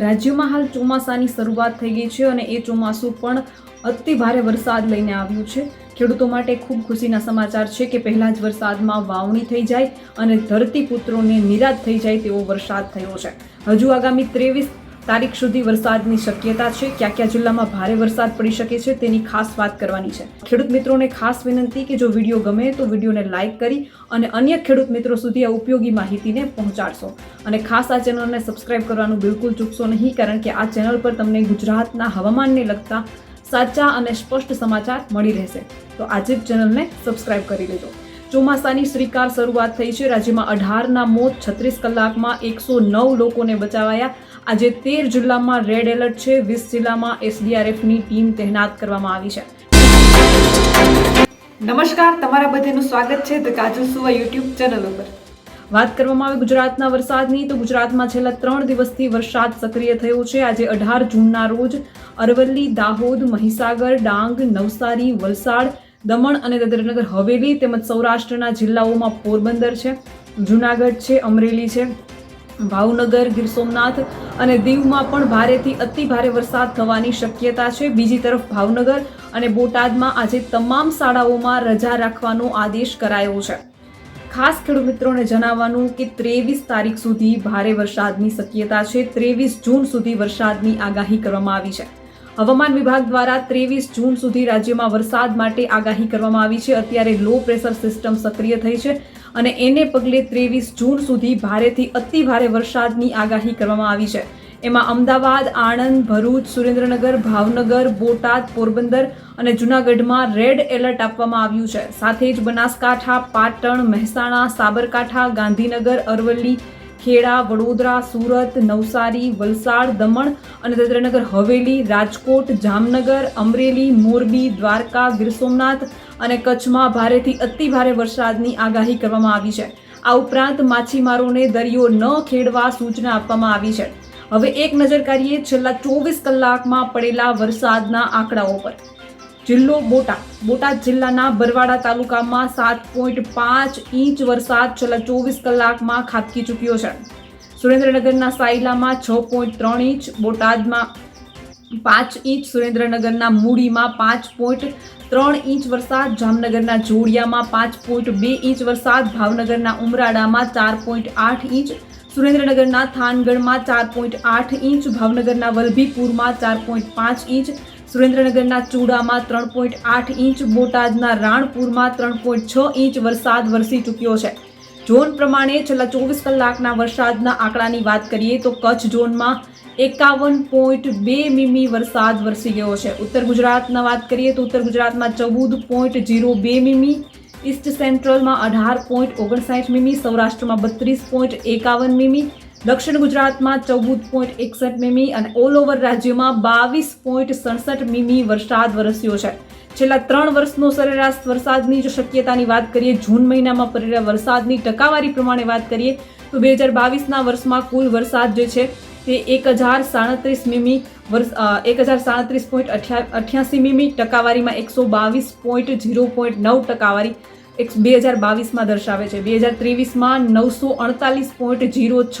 રાજ્યમાં હાલ ચોમાસાની શરૂઆત થઈ ગઈ છે અને એ ચોમાસું પણ અતિ ભારે વરસાદ લઈને આવ્યું છે. ખેડૂતો માટે ખૂબ ખુશીના સમાચાર છે કે પહેલા જ વરસાદમાં વાવણી થઈ જાય અને ધરતીપુત્રોને નિરાશ થઈ જાય તેવો વરસાદ થયો છે. હજુ આગામી ત્રેવીસ તારીખ સુધી વરસાદની શક્યતા છે. ક્યાં ક્યાં જિલ્લામાં ભારે વરસાદ પડી શકે છે તેની ખાસ વાત કરવાની છે. ખેડૂત મિત્રોને ખાસ વિનંતી કે જો વીડિયો ગમે તો વિડીયોને લાઇક કરી અને અન્ય ખેડૂત મિત્રો સુધી આ ઉપયોગી માહિતીને પહોંચાડશો. અને ખાસ આ ચેનલને સબસ્ક્રાઇબ કરવાનું બિલકુલ ચૂકશો નહીં, કારણ કે આ ચેનલ પર તમને ગુજરાતના હવામાનને લગતા સાચા અને સ્પષ્ટ સમાચાર મળી રહેશે. તો આજે જ ચેનલને સબસ્ક્રાઇબ કરી લેજો. ચોમાસાની શ્રીકાર શરૂઆત થઈ છે. રાજ્યમાં અઢારના મોત છત્રીસ કલાકમાં એકસો નવ લોકોને બચાવાયા. આજે તેર જિલ્લામાં રેડ એલર્ટ છે. વીસ જિલ્લામાં એસડીઆરએફની ટીમ તહેનાત કરવામાં આવી છે. નમસ્કાર. તમારા બધાનું સ્વાગત છે ધ કાજલ સુવા યુટ્યુબ ચેનલ ઉપર. વાત કરવામાં આવે ગુજરાતના વરસાદની તો ગુજરાતમાં છેલ્લા ત્રણ દિવસથી વરસાદ સક્રિય થયો છે. આજે અઢાર જૂનના રોજ અરવલ્લી દાહોદ મહીસાગર ડાંગ નવસારી વલસાડ દમણ અને દાદરાનગર હવેલી તેમજ સૌરાષ્ટ્રના જિલ્લાઓમાં પોરબંદર છે, જુનાગઢ છે, અમરેલી છે. ભાવનગર, ગીર સોમનાથ અને દીવમાં પણ ભારેથી અતિ ભારે વરસાદ થવાની શક્યતા છે. બીજી તરફ ભાવનગર અને બોટાદમાં આજે તમામ શાળાઓમાં રજા રાખવાનો આદેશ કરાયો છે. ખાસ ખેડૂત મિત્રોને જણાવવાનું કે ત્રેવીસ તારીખ સુધી ભારે વરસાદની શક્યતા છે. ત્રેવીસ જૂન સુધી વરસાદની આગાહી કરવામાં આવી છે. હવામાન વિભાગ દ્વારા ત્રેવીસ જૂન સુધી રાજ્યમાં વરસાદ માટે આગાહી કરવામાં આવી છે. અત્યારે લો પ્રેશર સિસ્ટમ સક્રિય થઈ છે અને એને પગલે ત્રેવીસ જૂન સુધી ભારેથી અતિ ભારે વરસાદની આગાહી કરવામાં આવી છે. એમાં અમદાવાદ, આણંદ, ભરૂચ, સુરેન્દ્રનગર, ભાવનગર, બોટાદ, પોરબંદર અને જૂનાગઢમાં રેડ એલર્ટ આપવામાં આવ્યું છે. સાથે જ બનાસકાંઠા, પાટણ, મહેસાણા, સાબરકાંઠા, ગાંધીનગર, અરવલ્લી ખેડા, વડોદરા, સુરત, નવસારી, વલસાડ, દમણ અને દાદરાનગર, હવેલી, રાજકોટ, જામનગર, અમરેલી, મોરબી, દ્વારકા, ગીર સોમનાથ અને કચ્છમાં ભારેથી અતિ ભારે વરસાદની આગાહી કરવામાં આવી છે. આ ઉપરાંત માછીમારોને દરિયો ન ખેડવા સૂચના આપવામાં આવી છે. હવે એક નજર કરીએ, છેલ્લા ચોવીસ કલાકમાં પડેલા વરસાદના આંકડાઓ પર. જિલ્લો બોટાદ. બોટાદ જિલ્લાના બરવાડા તાલુકામાં સાત પોઈન્ટ પાંચ ઇંચ વરસાદ છેલ્લા ચોવીસ કલાકમાં ખાબકી ચૂક્યો છે. સુરેન્દ્રનગરના સાયલામાં છ પોઈન્ટ ત્રણ ઇંચ, બોટાદમાં પાંચ ઇંચ, સુરેન્દ્રનગરના મૂડીમાં પાંચ પોઈન્ટ ત્રણ ઇંચ વરસાદ, જામનગરના જોડિયામાં પાંચ પોઈન્ટ બે ઇંચ વરસાદ, ભાવનગરના ઉમરાડામાં ચાર પોઈન્ટ આઠ ઇંચ, સુરેન્દ્રનગરના થાનગઢમાં ચાર પોઈન્ટ આઠ ઇંચ, ભાવનગરના વલભીપુરમાં ચાર પોઈન્ટ પાંચ ઇંચ સુરેન્દ્રનગરના ચૂડામાં ત્રણ પોઈન્ટ આઠ ઇંચ, બોટાદના રાણપુરમાં ત્રણ પોઈન્ટ છ ઇંચ વરસાદ વરસી ચૂક્યો છે. ઝોન પ્રમાણે છેલ્લા ચોવીસ કલાકના વરસાદના આંકડાની વાત કરીએ તો કચ્છ ઝોનમાં એકાવન પોઈન્ટ બે મીમી વરસાદ વરસી ગયો છે. ઉત્તર ગુજરાતના વાત કરીએ તો ઉત્તર ગુજરાતમાં ચૌદ પોઈન્ટ જીરો બે મીમી, ઈસ્ટ સેન્ટ્રલમાં અઢાર પોઈન્ટ ઓગણસાઠ મીમી, સૌરાષ્ટ્રમાં બત્રીસ પોઈન્ટ એકાવન મીમી દક્ષિણ ગુજરાતમાં ચૌદ પોઈન્ટ એકસઠ મીમી અને ઓલ ઓવર રાજ્યમાં બાવીસ પોઈન્ટ સડસઠ મીમી વરસાદ વરસ્યો છે. છેલ્લા ત્રણ વર્ષનો સરેરાશ વરસાદની જો શક્યતાની વાત કરીએ, જૂન મહિનામાં પડેલા વરસાદની ટકાવારી પ્રમાણે વાત કરીએ, તો બે હજાર બાવીસના વર્ષમાં કુલ વરસાદ જે છે, તે એક હજાર સાડત્રીસ મીમી વર્ષ એક હજાર સાડત્રીસ પોઈન્ટ અઠ્યાસી મીમી, ટકાવારીમાં એકસો બાવીસ પોઈન્ટ ઝીરો પોઈન્ટ નવ ટકાવારી એક બે હજાર બાવીસમાં દર્શાવે છે. બે હજાર ત્રેવીસમાં નવસો અડતાલીસ પોઈન્ટ જીરો છ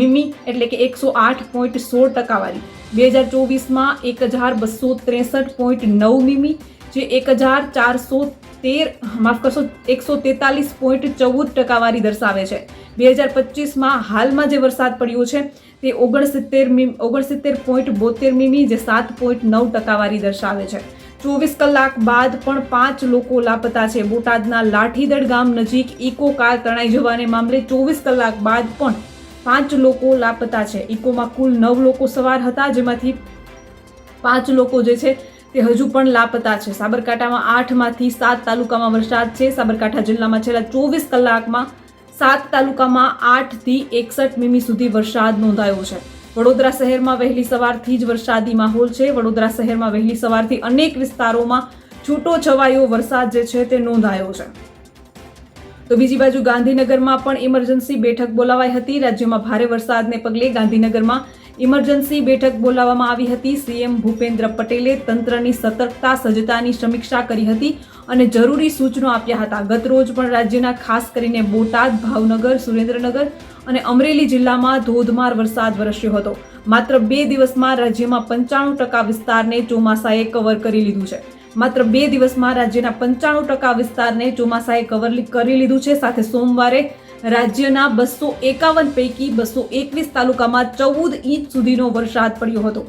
મીમી એટલે કે એકસો આઠ પોઈન્ટ સોળ ટકાવારી. બે હજાર ચોવીસમાં એક હજાર બસો ત્રેસઠ પોઈન્ટ નવ મીમી, જે એક હજાર ચારસો તેર, માફ કરશો, એકસો તેતાલીસ પોઈન્ટ ચૌદ ટકાવારી દર્શાવે છે. બે હજાર પચીસમાં હાલમાં જે વરસાદ પડ્યો છે, તે ઓગણસિત્તેર મી ઓગણસિત્તેર પોઈન્ટ બોતેર મીમી, જે સાત પોઈન્ટ નવ ટકાવારી દર્શાવે છે. ચોવીસ કલાક બાદ પણ પાંચ લોકો લાપતા છે. બોટાદના લાઠીદળ ગામ નજીક ઇકો કાર તણાઈ જવાને મામલે ચોવીસ કલાક બાદ પણ પાંચ લોકો લાપતા છે. ઇકોમાં કુલ નવ લોકો સવાર હતા, જેમાંથી પાંચ લોકો જે છે તે હજુ પણ લાપતા છે. સાબરકાંઠામાં આઠમાંથી સાત તાલુકામાં વરસાદ છે. સાબરકાંઠા જિલ્લામાં છેલ્લા ચોવીસ કલાકમાં સાત તાલુકામાં આઠથી એકસઠ મીમી સુધી વરસાદ નોંધાયો છે. વડોદરા શહેરમાં વહેલી સવારથી જ વરસાદી માહોલ છે. વડોદરા શહેરમાં વહેલી સવારથી અનેક વિસ્તારોમાં છૂટો છવાયો વરસાદ જે છે તે નોંધાયો છે. તો બીજી બાજુ ગાંધીનગરમાં પણ ઇમરજન્સી બેઠક બોલાવાઈ હતી. રાજ્યમાં ભારે વરસાદને પગલે ગાંધીનગરમાં ઇમરજન્સી બેઠક બોલાવવામાં આવી હતી. સીએમ ભૂપેન્દ્ર પટેલે તંત્રની સતર્કતા, સજ્જતાની સમીક્ષા કરી હતી અને જરૂરી સૂચનો આપ્યા હતા. ગત રોજ પણ રાજ્યના ખાસ કરીને બોટાદ, ભાવનગર, સુરેન્દ્રનગર અને અમરેલી જિલ્લામાં ધોધમાર વરસાદ વરસ્યો હતો. માત્ર બે દિવસમાં રાજ્યમાં પંચાણું ટકા વિસ્તારને ચોમાસાએ કવર કરી લીધું છે. માત્ર બે દિવસમાં રાજ્યના પંચાણું ટકા વિસ્તારને ચોમાસાએ કવર કરી લીધું છે. સાથે સોમવારે રાજ્યના બસો એકાવન પૈકી બસો એકવીસ તાલુકામાં ચૌદ ઇંચ સુધીનો વરસાદ પડ્યો હતો.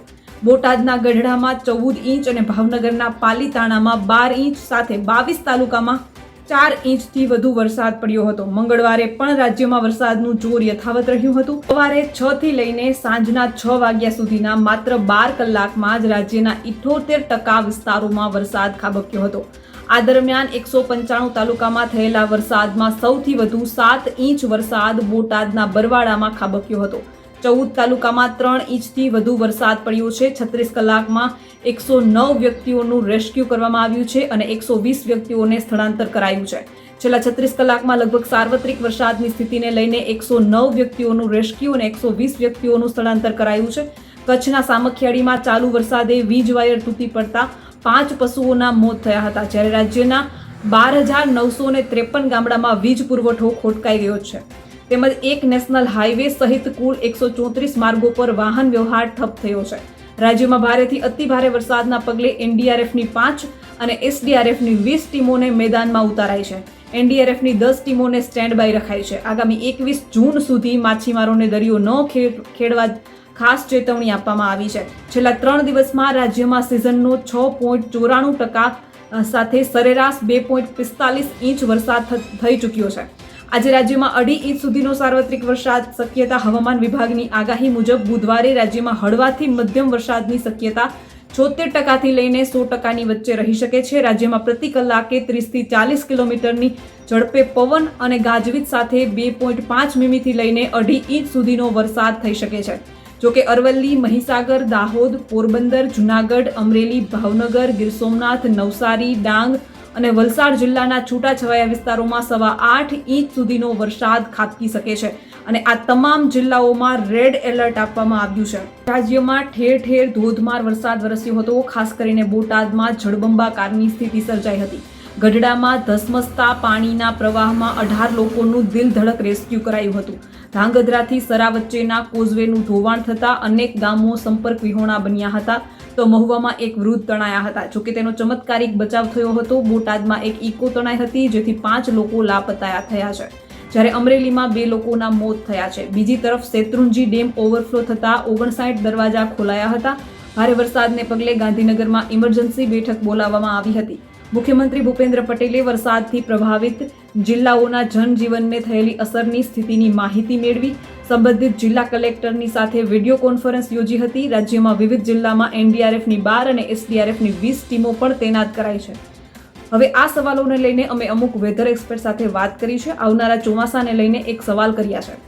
બોટાદના ગઢડામાં ચૌદ ઇંચ અને ભાવનગરના પાલીતાણામાં બાર ઇંચ સાથે બાવીસ તાલુકામાં ચાર ઇંચથી વધુ વરસાદ પડ્યો હતો. મંગળવારે પણ રાજ્યમાં વરસાદનું જોર યથાવત રહ્યું હતું. સવારે છ થી લઈને સાંજના છ વાગ્યા સુધીના માત્ર બાર કલાકમાં જ રાજ્યના ઇઠોતેર ટકા વિસ્તારોમાં વરસાદ ખાબક્યો હતો. આ દરમિયાન એકસો પંચાણું તાલુકામાં થયેલા વરસાદમાં સૌથી વધુ સાત ઇંચ વરસાદ બોટાદના બરવાડામાં ખાબક્યો હતો. ચૌદ તાલુકામાં ત્રણ ઇંચથી વધુ વરસાદ પડ્યો છે. છત્રીસ કલાકમાં એકસો નવ વ્યક્તિઓનું રેસ્ક્યુ કરવામાં આવ્યું છે અને એકસો વીસ વ્યક્તિઓને સ્થળાંતર કરાયું છે. છેલ્લા છત્રીસ કલાકમાં લગભગ સાર્વત્રિક વરસાદની સ્થિતિને લઈને એકસો નવ વ્યક્તિઓનું રેસ્ક્યુ અને એકસો વીસ વ્યક્તિઓનું સ્થળાંતર કરાયું છે. કચ્છના સામખિયાળીમાં ચાલુ વરસાદે વીજ વાયર તૂટી પડતા પાંચ પશુઓના મોત થયા હતા જ્યારે રાજ્યના બાર હજાર નવસો ને ત્રેપન ગામડામાં વીજ પુરવઠો ખોટકાઈ ગયો છે. તેમજ એક નેશનલ હાઈવે સહિત કુલ એકસો ચોત્રીસ માર્ગો પર વાહન વ્યવહાર ઠપ થયો છે. રાજ્યમાં ભારેથી અતિભારે વરસાદના પગલે એનડીઆરએફની પાંચ અને એસડીઆરએફની વીસ ટીમોને મેદાનમાં ઉતારાઈ છે. એનડીઆરએફની દસ ટીમોને સ્ટેન્ડ બાય રખાઈ છે. આગામી એકવીસ જૂન સુધી માછીમારોને દરિયો ન ખેડ- ખેડવા ખાસ ચેતવણી આપવામાં આવી છે. છેલ્લા ત્રણ દિવસમાં રાજ્યમાં સિઝનનો છ પોઈન્ટ ચોરાણું ટકા સાથે સરેરાશ બે પોઈન્ટ પિસ્તાલીસ ઇંચ વરસાદ થઈ ચૂક્યો છે. આજે રાજ્યમાં અઢી ઇંચ સુધીનો સાર્વત્રિક વરસાદ શક્યતા હવામાન વિભાગની આગાહી મુજબ બુધવારે રાજ્યમાં હળવાથી મધ્યમ વરસાદની શક્યતા છોતેર ટકાથી લઈને સો ટકાની વચ્ચે રહી શકે છે. રાજ્યમાં પ્રતિ કલાકે ત્રીસથી ચાલીસ કિલોમીટરની ઝડપે પવન અને ગાજવીજ સાથે બે પોઈન્ટ પાંચ મીમીથી લઈને અઢી ઇંચ સુધીનો વરસાદ થઈ શકે છે. જોકે અરવલ્લી, મહીસાગર, દાહોદ, પોરબંદર, જુનાગઢ, અમરેલી, ભાવનગર, ગીર સોમનાથ, નવસારી, ડાંગ અને વલસાડ જિલ્લાના છૂટાછવાયા વિસ્તારોમાં સવા આઠ ઇંચ સુધીનો વરસાદ ખાબકી શકે છે અને આ તમામ જિલ્લાઓમાં રેડ એલર્ટ આપવામાં આવ્યું છે. રાજ્યમાં ઠેર ઠેર ધોધમાર વરસાદ વરસ્યો હતો, ખાસ કરીને બોટાદમાં જળબંબાકારની સ્થિતિ સર્જાઈ હતી. ગઢડામાં ધસમસતા પાણીના પ્રવાહમાં અઢાર લોકોનું દિલ ધડક રેસ્ક્યુ કરાયું હતું. ધાંગધ્રાથી સરા વચ્ચેના કોઝવેનું ધોવાણ થતાં અનેક ગામો સંપર્ક વિહોણા બન્યા હતા. તો મહુવામાં એક વૃદ્ધ તણાયા હતા. જોકે તેનો ચમત્કારિક બચાવ થયો હતો, બોટાદમાં એક ઇકો તણાઈ હતી, જેથી પાંચ લોકો લાપતાયા થયા છે. જ્યારે અમરેલીમાં બે લોકોના મોત થયા છે. બીજી તરફ શેત્રુંજી ડેમ ઓવરફ્લો થતાં ઓગણસાઠ દરવાજા ખોલાયા હતા. ભારે વરસાદને પગલે ગાંધીનગરમાં ઇમરજન્સી બેઠક બોલાવવામાં આવી હતી. મુખ્યમંત્રી ભૂપેન્દ્ર પટેલે વરસાદથી પ્રભાવિત જિલ્લાઓના જનજીવનને થયેલી અસરની સ્થિતિની માહિતી મેળવી, સંબંધિત જિલ્લા કલેક્ટરની સાથે વીડિયો કોન્ફરન્સ યોજી હતી. રાજ્યમાં વિવિધ જિલ્લામાં એનડીઆરએફની બાર અને એસડીઆરએફની વીસ ટીમો પણ તૈનાત કરાઈ છે. હવે આ સવાલોને લઈને અમે અમુક વેધર એક્સપર્ટ સાથે વાત કરી છે. આવનારા ચોમાસાને લઈને એક સવાલ કર્યા છે.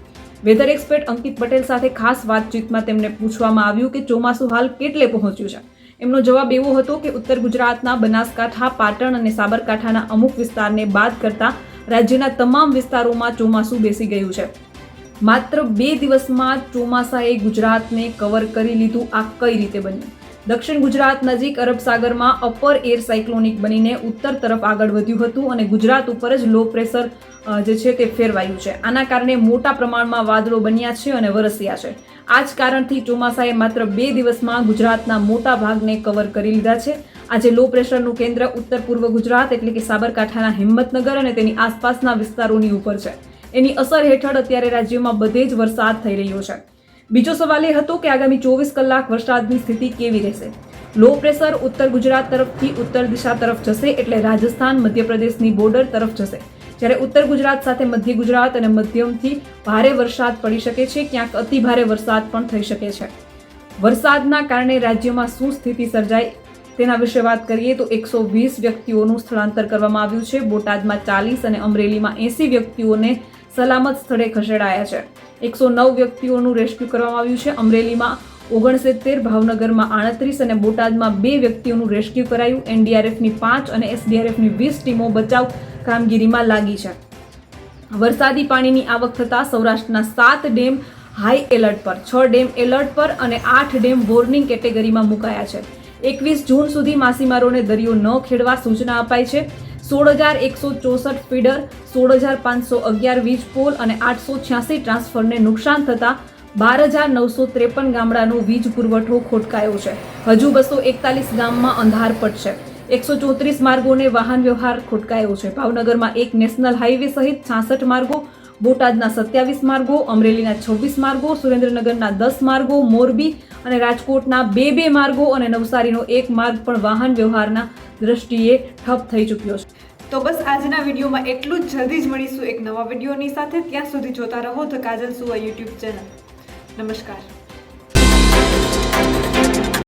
વેધર એક્સપર્ટ અંકિત પટેલ સાથે ખાસ વાતચીતમાં તેમને પૂછવામાં આવ્યું કે ચોમાસું હાલ કેટલે પહોંચ્યું છે? એમનો જવાબ એવો હતો કે ઉત્તર ગુજરાતના બનાસકાંઠા, પાટણ અને સાબરકાંઠાના અમુક વિસ્તારને બાદ કરતા રાજ્યના તમામ વિસ્તારોમાં ચોમાસું બેસી ગયું છે. માત્ર બે દિવસમાં ચોમાસાએ ગુજરાતને કવર કરી લીધું. આ કઈ રીતે બન્યું? દક્ષિણ ગુજરાત નજીક અરબ સાગરમાં અપર એર સાયક્લોનિક બનીને ઉત્તર તરફ આગળ વધ્યું હતું અને ગુજરાત ઉપર જ લો પ્રેશર જે છે તે ફેરવાયું છે. આના કારણે મોટા પ્રમાણમાં વાદળો બન્યા છે અને વરસ્યા છે. આ જ કારણથી ચોમાસાએ માત્ર બે દિવસમાં ગુજરાતના મોટા ભાગને કવર કરી લીધા છે. આજે લો પ્રેશરનું કેન્દ્ર ઉત્તર પૂર્વ ગુજરાત એટલે કે સાબરકાંઠાના હિંમતનગર અને તેની આસપાસના વિસ્તારોની ઉપર છે. એની અસર હેઠળ અત્યારે રાજ્યમાં બધે જ વરસાદ થઈ રહ્યો છે. બીજો સવાલ એ હતો કે આગામી ચોવીસ કલાક વરસાદની સ્થિતિ કેવી રહેશે? લો પ્રેશર ઉત્તર ગુજરાત તરફથી ઉત્તર દિશા તરફ જશે એટલે રાજસ્થાન, મધ્યપ્રદેશની બોર્ડર તરફ જશે. જ્યારે ઉત્તર ગુજરાત સાથે મધ્ય ગુજરાત અને મધ્યમથી ભારે વરસાદ પડી શકે છે, ક્યાંક અતિ ભારે વરસાદ પણ થઈ શકે છે. વરસાદના કારણે રાજ્યમાં શું સ્થિતિ સર્જાય તેના વિશે વાત કરીએ તો એકસો વીસ વ્યક્તિઓનું સ્થળાંતર કરવામાં આવ્યું છે. બોટાદમાં ચાલીસ અને અમરેલીમાં એંસી વ્યક્તિઓને સલામત સ્થળે ખસેડાયા છે. એકસો નવ વ્યક્તિઓનું રેસ્ક્યુ કરવામાં આવ્યું છે. અમરેલીમાં ઓગણસિત્તેર, ભાવનગરમાં આડત્રીસ અને બોટાદમાં બે વ્યક્તિઓનું રેસ્ક્યુ કરાયું. એનડીઆરએફની પાંચ અને એસડીઆરએફની વીસ ટીમો બચાવ કામગીરીમાં લાગી છે. વરસાદી પાણીની આવક થતાં સૌરાષ્ટ્રના સાત ડેમ હાઈ એલર્ટ પર, છ ડેમ એલર્ટ પર અને આઠ ડેમ વોર્નિંગ કેટેગરીમાં મુકાયા છે. એકવીસ જૂન સુધી માછીમારોને દરિયો ન ખેડવા સૂચના અપાઈ છે. સોળ હજાર એકસો ચોસઠ ફીડર, સોળ હજાર પાંચસો અગિયાર વીજ પોલ અને આઠસો છ્યાસી ટ્રાન્સફરને નુકસાન થતાં બાર હજાર નવસો ત્રેપન ગામડાનો વીજ પુરવઠો ખોટકાયો છે. હજુ બસો એકતાલીસ ગામમાં અંધારપટ છે એકસો ચોત્રીસ માર્ગોને વાહન વ્યવહાર ખોટકાયો છે. ભાવનગરમાં એક નેશનલ હાઈવે સહિત છાસઠ માર્ગો, બોટાદના સત્યાવીસ માર્ગો, અમરેલીના છવ્વીસ માર્ગો, સુરેન્દ્રનગરના દસ માર્ગો, મોરબી અને રાજકોટના બે બે માર્ગો અને નવસારીનો એક માર્ગ પણ વાહન વ્યવહારના દ્રષ્ટિએ ઠપ થઈ ચૂક્યો છે. તો બસ આજના વિડીયોમાં એટલું જ. જલ્દી જ મળીશું એક નવા વિડીયોની સાથે. ત્યાં સુધી જોતા રહો ધ કાજલ સુવા યુટ્યુબ ચેનલ. નમસ્કાર.